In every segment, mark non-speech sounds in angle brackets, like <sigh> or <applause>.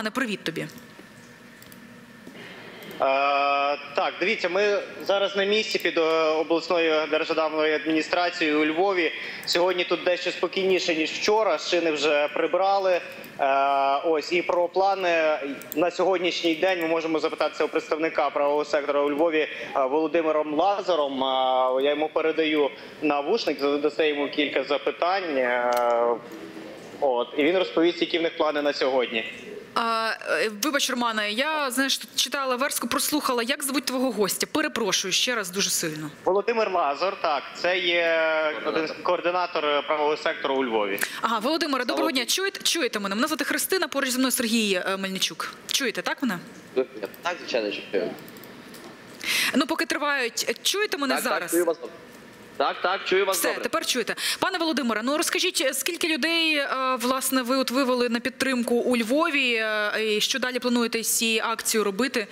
Романе, привіт тобі. Е, так, дивіться, ми зараз на місці під е, обласною державною адміністрацією у Львові. Сьогодні тут дещо спокійніше ніж вчора. Шини вже прибрали. Е, ось і про плани на сьогоднішній день ми можемо запитатися у представника правового сектора у Львові Володимиром Лазаром. Я йому передаю навушник, задасте йому кілька запитань. От і він розповість, які в них плани на сьогодні. А, е, вибач, Романе, я знаєш, читала верску, прослухала. Як звуть твого гостя? Перепрошую ще раз дуже сильно. Володимир Лазар, так, це є один з- координатор правового сектору у Львові. Ага, Володимире, доброго дня. Чуєте, чуєте мене? Мене звати Христина, поруч зі мною Сергій е, Мельничук. Чуєте, так мене? Так, звичайно, чую. Ну, поки тривають. Чуєте мене Так, зараз? так, чую вас. Так, так, чую вас Все, добре. тепер чуєте. Пане Володимире, ну розкажіть, е, скільки людей е, власне ви от вивели на підтримку у Львові? е, І що далі плануєте з цією акцією робити?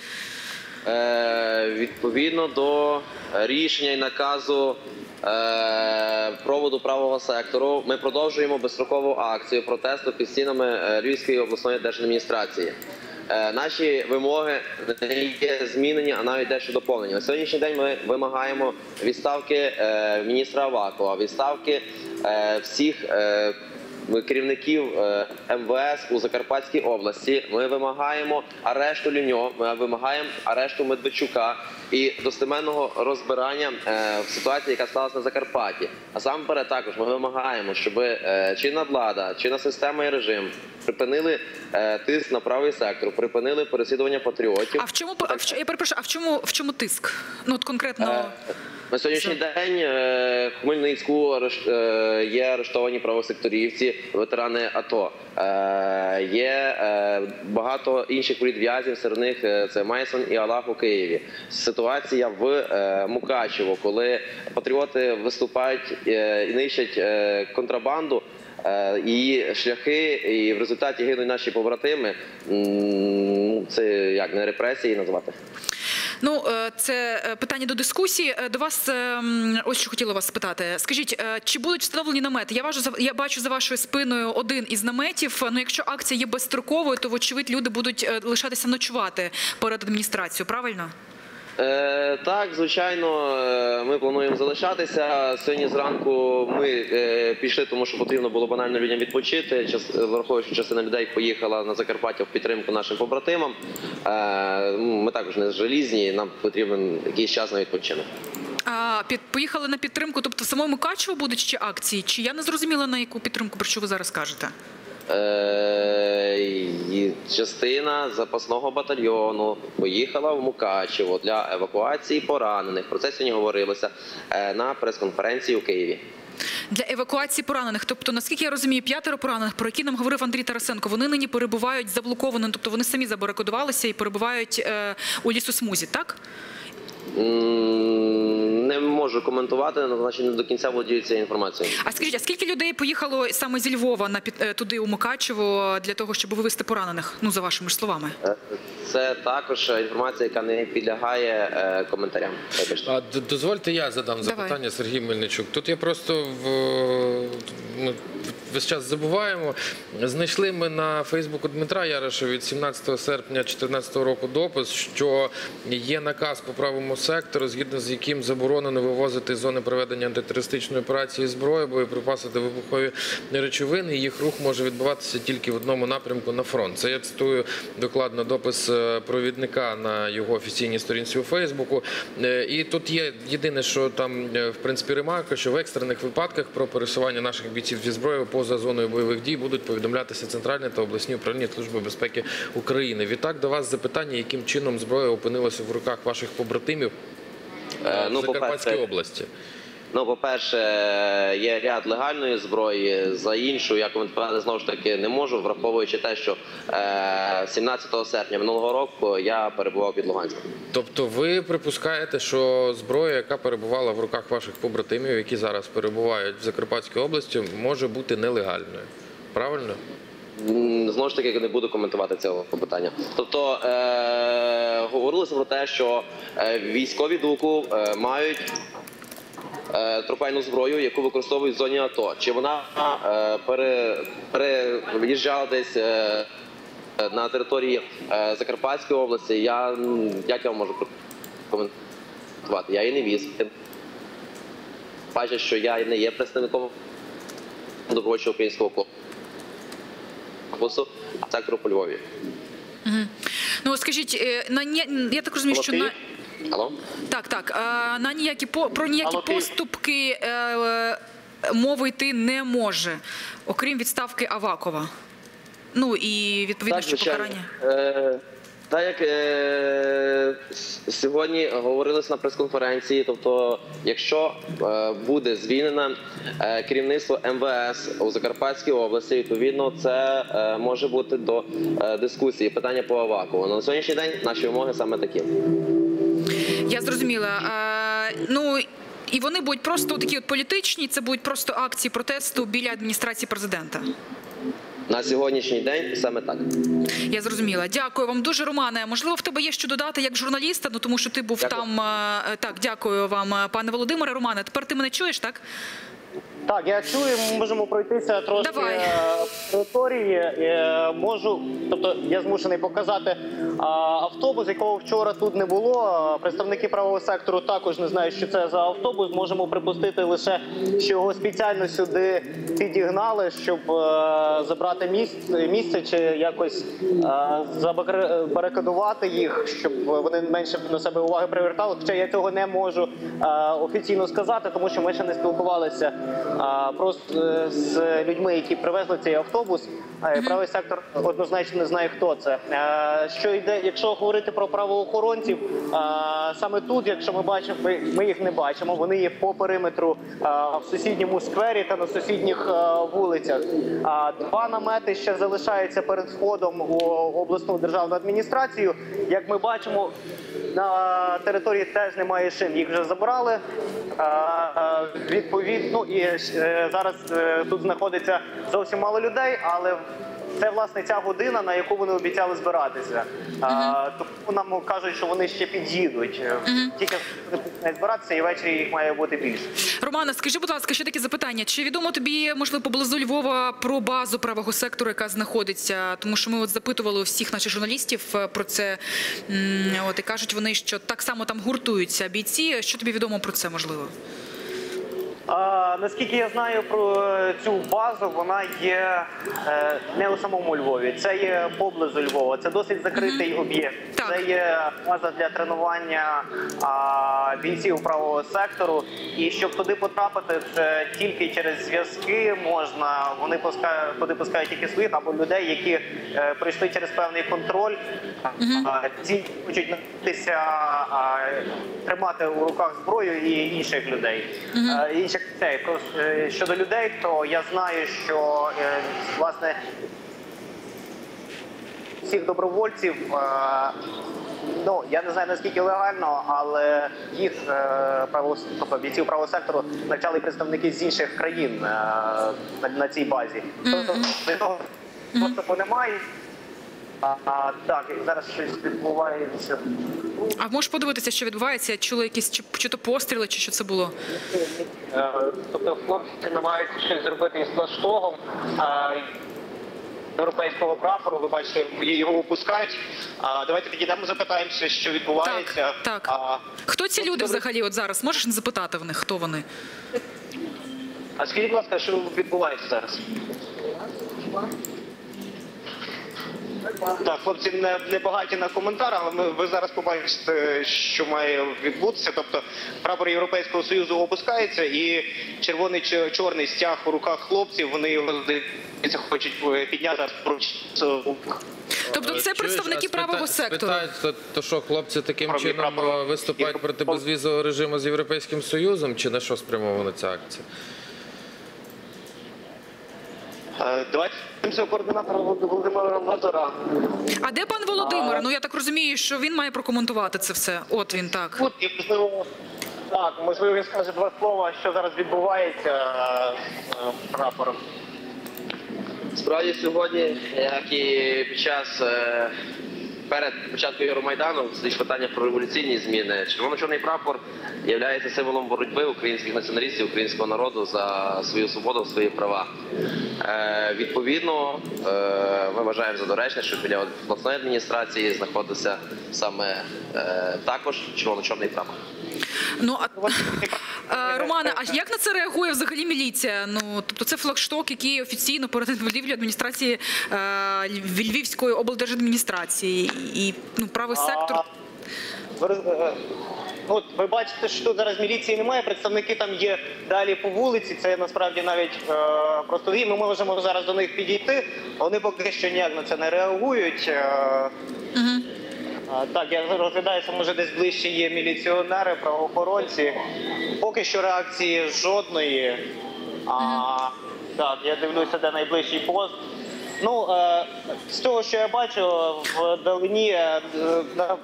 Е, відповідно до рішення і наказу е, проводу правого сектору, ми продовжуємо безстрокову акцію протесту під стінами Львівської обласної держадміністрації. Е, Наші вимоги не є змінені, а навіть дещо доповнені. На сьогоднішній день ми вимагаємо відставки е, міністра Авакова, відставки е, всіх керівників е, МВС у Закарпатській області. Ми вимагаємо арешту Люньо, ми вимагаємо арешту Медведчука і достеменного розбирання е, в ситуації, яка сталася на Закарпатті. А саме перед також ми вимагаємо, щоб е, чинна влада, чинна система і режим припинили тиск на правий сектор, припинили переслідування патріотів. А в чому а в я перепрошую, а в чому в чому тиск? Ну от конкретно. Е, На сьогоднішній день е, в Хмельницьку е, є арештовані правосекторівці, ветерани АТО. Е, Є багато інших політв'язів, серед них це Майсон і Аллах у Києві. Ситуація в Мукачево, коли патріоти виступають і нищать контрабанду. Її шляхи, і в результаті гинуть наші побратими. Це як не репресії назвати. Ну, е, це е, питання до дискусії. Е, До вас е, ось що хотіла вас спитати. Скажіть, чи будуть встановлені намети? Я за я бачу за вашою спиною один із наметів. Ну, якщо акція є безстроковою, то вочевидь люди будуть лишатися ночувати перед адміністрацією. Правильно? Е, так, звичайно, е, ми плануємо залишатися. Сьогодні зранку ми е, пішли, тому що потрібно було банально людям відпочити. Час, враховуючи, що частина людей поїхала на Закарпаття в підтримку нашим побратимам. Е, ми також не желізні, нам потрібен якийсь час на відпочинок. А під поїхали на підтримку, тобто в самому Качево будуть ще акції? Чи я не зрозуміла на яку підтримку, про що ви зараз кажете? Е, частина запасного батальйону поїхала в Мукачево для евакуації поранених. Про це сьогодні говорилося е, на прес-конференції у Києві. Для евакуації поранених, тобто, наскільки я розумію, п'ятеро поранених, про які нам говорив Андрій Тарасенко, вони нині перебувають заблокованими, тобто вони самі забарикадувалися і перебувають е, у лісосмузі, так? М, Не можу коментувати, але значить не до кінця володію цією інформацією. А скажіть, а скільки людей поїхало саме зі Львова на під е, туди у Мукачево для того, щоб вивезти поранених? Ну за вашими ж словами. Е, Це також інформація, яка не підлягає е, коментарям. А дозвольте я задам Давай. запитання Сергій Мельничук. Тут я просто в ну, весь час забуваємо. Знайшли ми на Фейсбуку Дмитра Яроша від 17 серпня 2014 року допис, що є наказ по правому сектору, згідно з яким заборонено вивозити з зони проведення антитерористичної операції зброї, боєприпаси та вибухові речовини. Їх рух може відбуватися тільки в одному напрямку на фронт. Це я цитую докладно допис е, провідника на його офіційній сторінці у Фейсбуку. Е, І тут є єдине, що там е, в принципі ремарка, що в екстрених випадках про пересування наших бійців зі зброєю поза зоною бойових дій будуть повідомлятися центральні та обласні управління Служби безпеки України. Відтак до вас запитання, яким чином зброя опинилася в руках ваших побратимів ну, Закарпатській області. Ну, по-перше, є ряд легальної зброї. За іншу я коментувати знову ж таки не можу, враховуючи те, що е, 17 серпня минулого року я перебував під Луганськом. Тобто ви припускаєте, що зброя, яка перебувала в руках ваших побратимів, які зараз перебувають в Закарпатській області, може бути нелегальною. Правильно? Знову ж таки, не буду коментувати цього питання. Тобто е- говорилося про те, що е, військові ДУКу е, мають е, трофейну зброю, яку використовують в зоні АТО. Чи вона е, пере, переїжджала десь е, на території е, Закарпатської області. Я як я можу коментувати? Я її не віз. Паче, що я не є представником добровольчого українського корпусу сектору по Львові. Ну скажіть, е, на ні, я так розумію, що на Алло? так, так на ніякі по про ніякі Алло, поступки е, е, мови йти не може, окрім відставки Авакова. Ну і відповідно, що покарання. Е, так як е, сьогодні говорилось на прес-конференції, тобто, якщо е, буде звільнене е, керівництво МВС у Закарпатській області, відповідно, це е, може бути до е, дискусії питання по Авакову. На сьогоднішній день наші вимоги саме такі. Я зрозуміла. Е, ну і вони будуть просто такі от політичні. Це будуть просто акції протесту біля адміністрації президента. На сьогоднішній день саме так. Я зрозуміла. Дякую вам дуже, Романе. Можливо, в тебе є що додати як журналіста, ну тому що ти був Дякую. там. е, Так, дякую вам, е, пане Володимире. Романе, тепер ти мене чуєш, так? Так, я чую, ми можемо пройтися трошки Давай. е, території. Е, Можу, тобто я змушений показати автобус, якого вчора тут не було. Представники правого сектору також не знають, що це за автобус. Можемо припустити лише, що його спеціально сюди підігнали, щоб е, забрати місце, місце чи якось забарикадувати їх, щоб вони менше на себе уваги привертали. Хоча я цього не можу офіційно сказати, тому що ми ще не спілкувалися а, просто е, з людьми, які привезли цей автобус. Е, Правий сектор однозначно не знає, хто це. Е, Що йде, якщо говорити про правоохоронців, саме тут, якщо ми бачимо, ми- їх не бачимо. Вони є по периметру в сусідньому сквері та на сусідніх вулицях. Два намети ще залишаються перед входом у обласну державну адміністрацію. Як ми бачимо, на території теж немає шин. Їх вже забрали. Відповідно, і е, зараз е, тут знаходиться зовсім мало людей, але це власне ця година, на яку вони обіцяли збиратися. А, Тому нам кажуть, що вони ще під'їдуть. Тільки вони починають збиратися, і ввечері їх має бути більше. Романе, скажи, будь ласка, ще таке запитання. Чи відомо тобі, можливо, поблизу Львова про базу правого сектору, яка знаходиться? Тому що ми от запитували у всіх наших журналістів е, про це. От і кажуть вони, що так само там гуртуються бійці. Що тобі відомо про це можливо? Наскільки я знаю про е, цю базу, вона є е, не у самому Львові, це є поблизу Львова. Це досить закритий об'єкт. Це є база для тренування бійців правого сектору. І щоб туди потрапити, це тільки через зв'язки можна. Вони пускають, туди пускають тільки своїх або людей, які е, прийшли через певний контроль. Ці хочуть навчитися тримати у руках зброю і інших людей. Інших Просто, е, щодо людей, то я знаю, що е, власне всіх добровольців. е, Ну, я не знаю наскільки легально, але їх право, тобто бійців правого сектору навчали представники з інших країн на, на цій базі. Тобто того доступу немає. А, а, так, зараз щось відбувається. А можеш подивитися, що відбувається? Чули якісь чи, чи то постріли, чи що це було? Е, Тобто хлопці намагаються щось зробити із флаштогом європейського прапору. Ви бачите, його опускають. А, давайте підійдемо, запитаємося, що відбувається. Так, так. А, Хто ці ну, люди взагалі? От зараз можеш не запитати в них, хто вони? а скажіть, будь ласка, що відбувається зараз? Так, хлопці не, не багаті на коментар, але ми, ви зараз побачите, що має відбутися. Тобто прапор Європейського Союзу опускається, і червоний чи чорний стяг у руках хлопців. Вони його здається, хочуть е, підняти Тобто це Чуєш, представники правого сектору. Спитають, то, то що хлопці таким Правий чином прапор. е, виступають проти безвізового режиму з Європейським Союзом, чи на що спрямована ця акція? Е, Давайте координатора Володимира Лазара. А де пан Володимир? Ну я так розумію, що він має прокоментувати це все. От він так. От і можливо так, можливо, він скаже два слова, що зараз відбувається е, з прапором. Справді сьогодні, як і під час е, перед початком Євромайдану стоїть питання про революційні зміни. Червоно-чорний прапор є символом боротьби українських націоналістів, українського народу за свою свободу, свої права. Е, відповідно, е, ми вважаємо за доречне, що біля обласної адміністрації знаходиться саме е, також червоно-чорний прапор. Ну <laughs> а Романе, а як на це реагує взагалі міліція? Ну тобто це флагшток, який офіційно перед будівлю адміністрації е, Львівської облдержадміністрації і ну правий сектор. А, ви е, ну, от ви бачите, що зараз міліції немає. Представники там є далі по вулиці. Це насправді навіть е, просто і ми можемо зараз до них підійти. Вони поки що ніяк на це не реагують. Е. А, Так, я розглядаю, що може десь ближче є міліціонери, правоохоронці. Поки що реакції жодної. А, Так, я дивлюся, де найближчий пост. Ну, е, з того, що я бачу, вдалині е, на,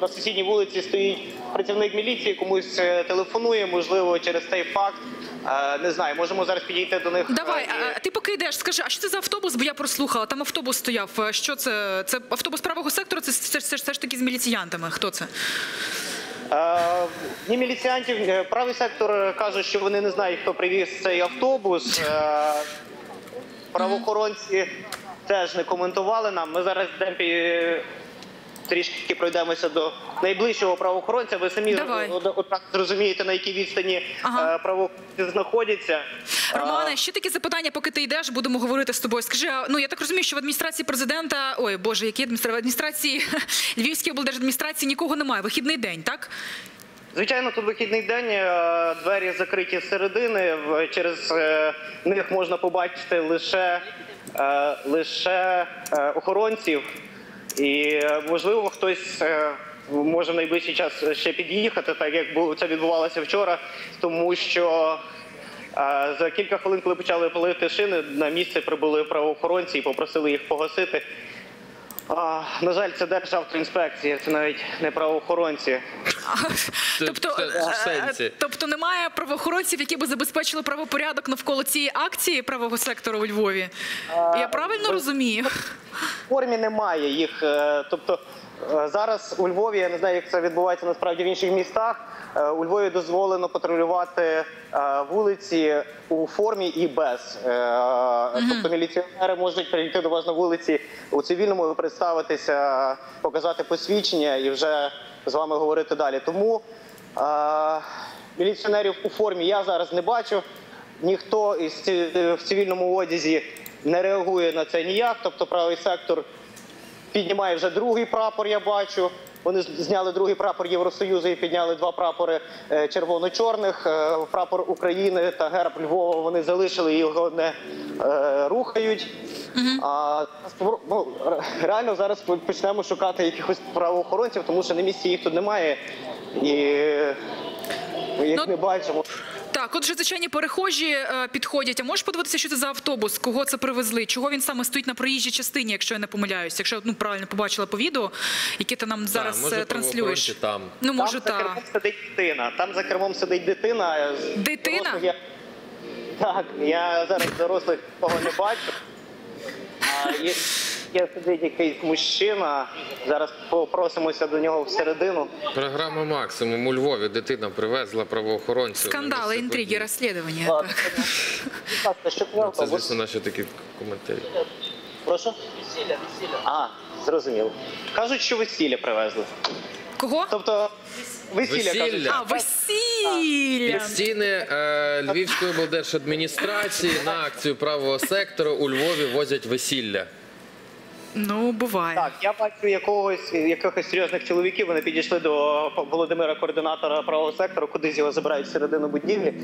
на сусідній вулиці стоїть працівник міліції, комусь е, телефонує, можливо, через цей факт. Е, Не знаю, можемо зараз підійти до них. Давай, е, а, ти поки йдеш, скажи, а що це за автобус? Бо я прослухала, там автобус стояв. Е, Що це? Це автобус правого сектору? Це все, все, все ж таки з міліціянтами. Хто це? Е, Ні міліціантів, е, правий сектор е, каже, що вони не знають, хто привіз цей автобус. Е, Правоохоронці теж не коментували нам. Ми зараз йдемо пі- трішки пройдемося до найближчого правоохоронця. Ви самі одразу зрозумієте, на якій відстані Ага. е, правоохоронці знаходяться. Романе, ще таке запитання, поки ти йдеш, будемо говорити з тобою. Скажи, ну я так розумію, що в адміністрації президента, ой, боже, які адміністрації, в адміністрації <laughs> Львівської облдержадміністрації нікого немає. Вихідний день, так? Звичайно, тут вихідний день, е, двері закриті зсередини. Через е, них можна побачити лише, е, лише е, охоронців. І е, можливо хтось е, може в найближчий час ще під'їхати, так як це відбувалося вчора, тому що. е, За кілька хвилин, коли почали палити шини, на місце прибули правоохоронці і попросили їх погасити. На жаль, це Державтоінспекція, це навіть не правоохоронці. Тобто, е, е, тобто немає правоохоронців, які би забезпечили правопорядок навколо цієї акції правого сектору у Львові. Я правильно ви- розумію? В формі немає їх. е, Тобто е, зараз у Львові, я не знаю, як це відбувається насправді в інших містах. е, У Львові дозволено патрулювати е, вулиці у формі і без. Е, Тобто міліціонери можуть прийти до вас на вулиці у цивільному, представитися, показати посвідчення і вже з вами говорити далі. Тому е, міліціонерів у формі я зараз не бачу. Ніхто із ці- в цивільному одязі не реагує на це ніяк. Тобто правий сектор піднімає вже другий прапор, я бачу. Вони зняли другий прапор Євросоюзу і підняли два прапори е, червоно-чорних. Е, Прапор України та герб Львова вони залишили і його не рухають. А ну, реально зараз почнемо шукати якихось правоохоронців, тому що на місці їх тут немає і ми їх Ну, не бачимо. Так, от же звичайні перехожі е, підходять. А можеш подивитися, що це за автобус? Кого це привезли? Чого він саме стоїть на проїжджій частині, якщо я не помиляюсь? Якщо ну правильно побачила по відео, яке ти нам зараз може, е, транслюєш. правоохоронці там. Ну може там за кермом так. сидить дитина. Там за кермом сидить дитина. Дитина? Дорослих Я... Так, я зараз дорослих того не бачу. А є, є сидить якийсь мужчина. Зараз попросимося до нього всередину. Програма максимум у Львові дитина привезла правоохоронців. Скандали, інтриги, розслідування. Так. Так. Ну, Це, звісно, наші такі коментарі. Прошу? Весілля, весілля. А, зрозуміло. Кажуть, що весілля привезли. Кого? Тобто, весілля, кажуть. А, весілля. Під стіни е, Львівської облдержадміністрації на акцію правого сектору у Львові возять весілля. Ну, буває. Так, я бачу якогось якихось серйозних чоловіків. Вони підійшли до Володимира, координатора правого сектору, кудись його забирають середину будівлі.